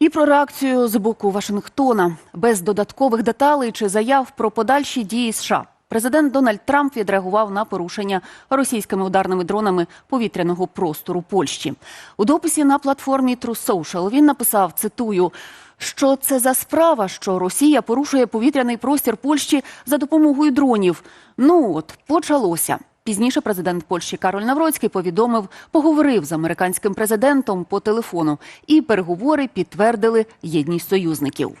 І про реакцію з боку Вашингтона без додаткових деталей чи заяв про подальші дії США. Президент Дональд Трамп відреагував на порушення російськими ударними дронами повітряного простору Польщі. У дописі на платформі True Social він написав: цитую. Що це за справа, що Росія порушує повітряний простір Польщі за допомогою дронів? Ну от почалося. Пізніше президент Польщі Кароль Навроцький повідомив, поговорив з американським президентом по телефону, і переговори підтвердили єдність союзників.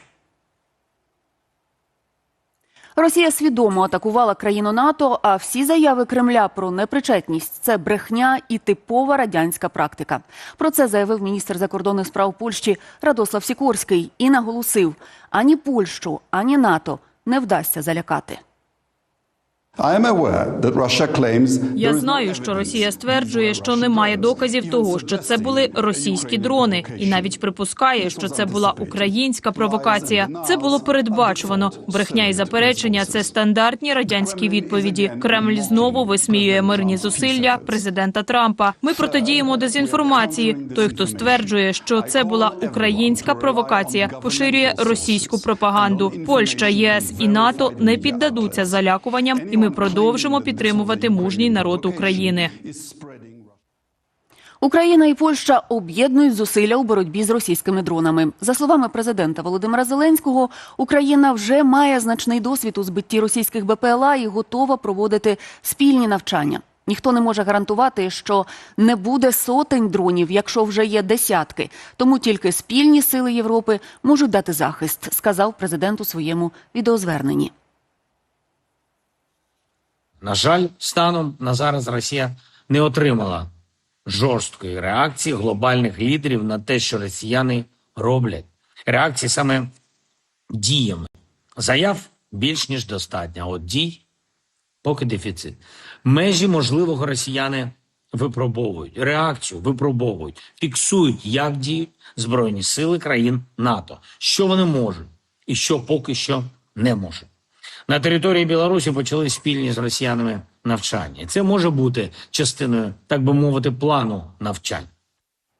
Росія свідомо атакувала країну НАТО, а всі заяви Кремля про непричетність це брехня і типова радянська практика. Про це заявив міністр закордонних справ Польщі Радослав Сікорський і наголосив: ані Польщу, ані НАТО не вдасться залякати. Я знаю, що Росія стверджує, що немає доказів того, що це були російські дрони, і навіть припускає, що це була українська провокація. Це було передбачувано. Брехня і заперечення це стандартні радянські відповіді. Кремль знову висміює мирні зусилля президента Трампа. Ми протидіємо дезінформації. Той, хто стверджує, що це була українська провокація, поширює російську пропаганду. Польща, ЄС і НАТО не піддадуться залякуванням, і продовжимо підтримувати мужній народ України. Україна і Польща об'єднують зусилля у боротьбі з російськими дронами. За словами президента Володимира Зеленського, Україна вже має значний досвід у збитті російських БПЛА і готова проводити спільні навчання. Ніхто не може гарантувати, що не буде сотень дронів, якщо вже є десятки. Тому тільки спільні сили Європи можуть дати захист, сказав президент у своєму відеозверненні. На жаль, станом на зараз Росія не отримала жорсткої реакції глобальних лідерів на те, що росіяни роблять. Реакції саме діями. Заяв більш ніж достатньо, от дій поки дефіцит. Межі можливого росіяни випробовують, реакцію випробовують, фіксують, як діють збройні сили країн НАТО, що вони можуть і що поки що не можуть. На території Білорусі почали спільні з росіянами навчання. Це може бути частиною, так би мовити, плану навчань.